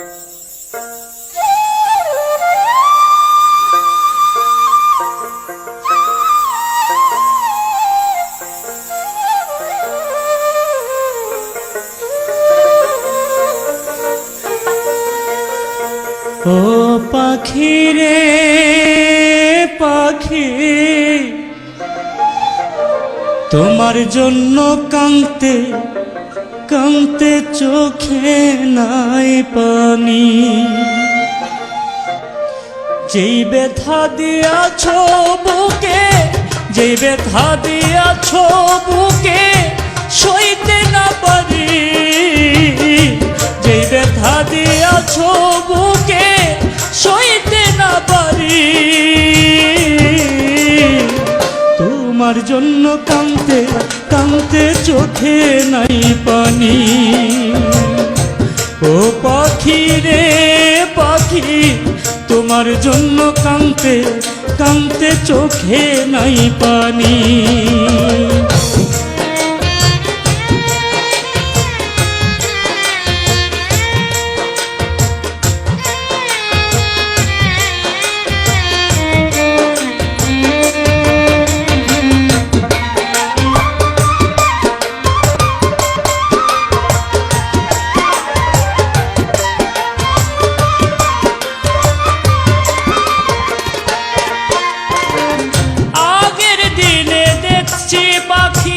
ও পাখি রে পাখি তোমার জন্য কাঁদতে কাঁদতে চোখে নাই পানি। যেই ব্যথা দিয়াছ বুকে, যেই ব্যথা দিয়াছ বুকে, সইতে না পারি। যেই ব্যথা দিয়াছ বুকে, সইতে না পারি। তোমার জন্য কাঁদতে কাঁদতে চোখে নাই পানি। ও পাখি রে পাখি, তোমার জন্য কাঁদতে কাঁদতে চোখে নাই পানি। পাখি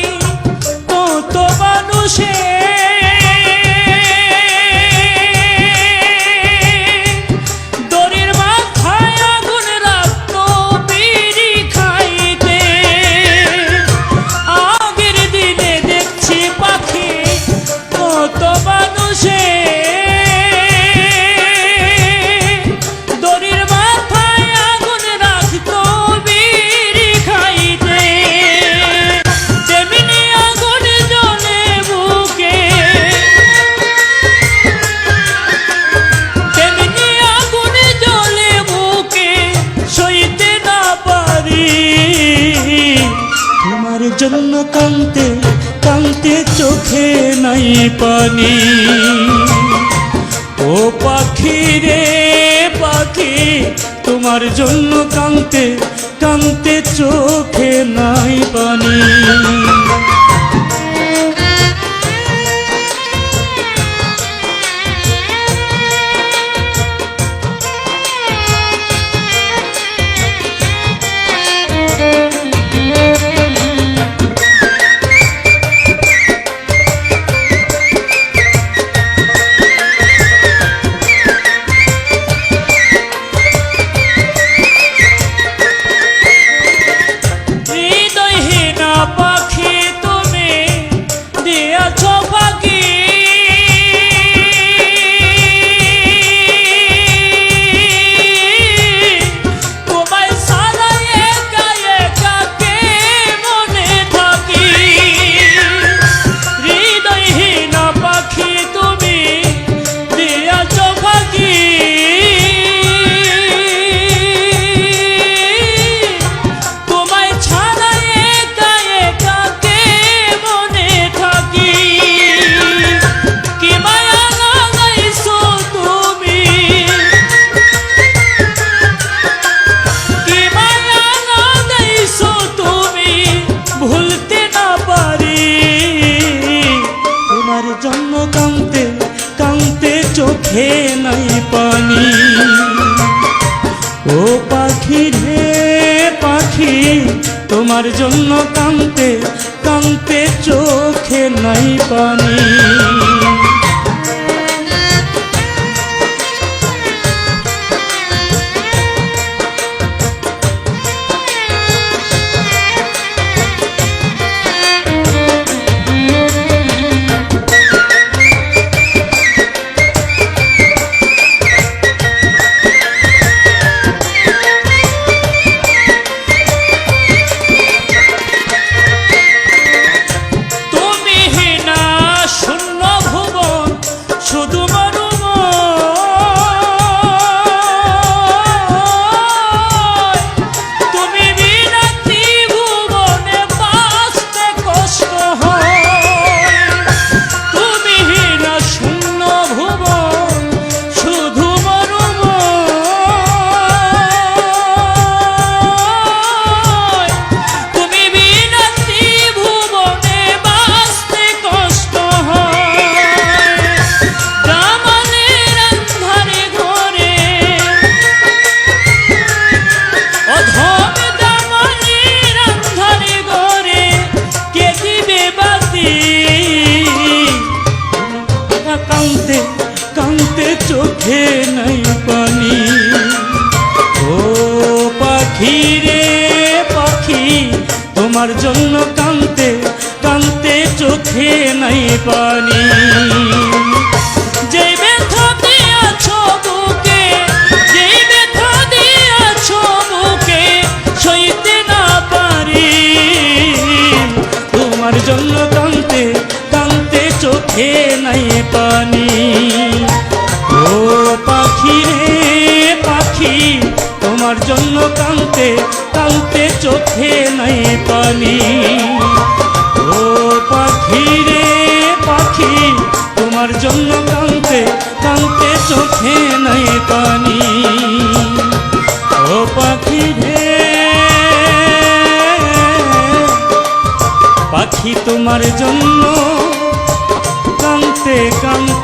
জন্য কাঁদতে কাঁদতে চোখে নাই পানি। ও পাখি রে পাখি, তোমার জন্য কাঁদতে কাঁদতে চোখে নাই পানি। চোখে নাই পানি। ও পাখি রে পাখি তোমার জন্য কাঁদতে কাঁদতে চোখে নাই পানি। embaixo do নাই পানি। যে ব্যথা দিয়েছ না পারি। তোমার জন্য কানতে কানতে চোখে নাই পানি। ও পাখি রে পাখি, তোমার চোখে নাই পানি। ও পাখি তোমার জন্য কানতে কানতে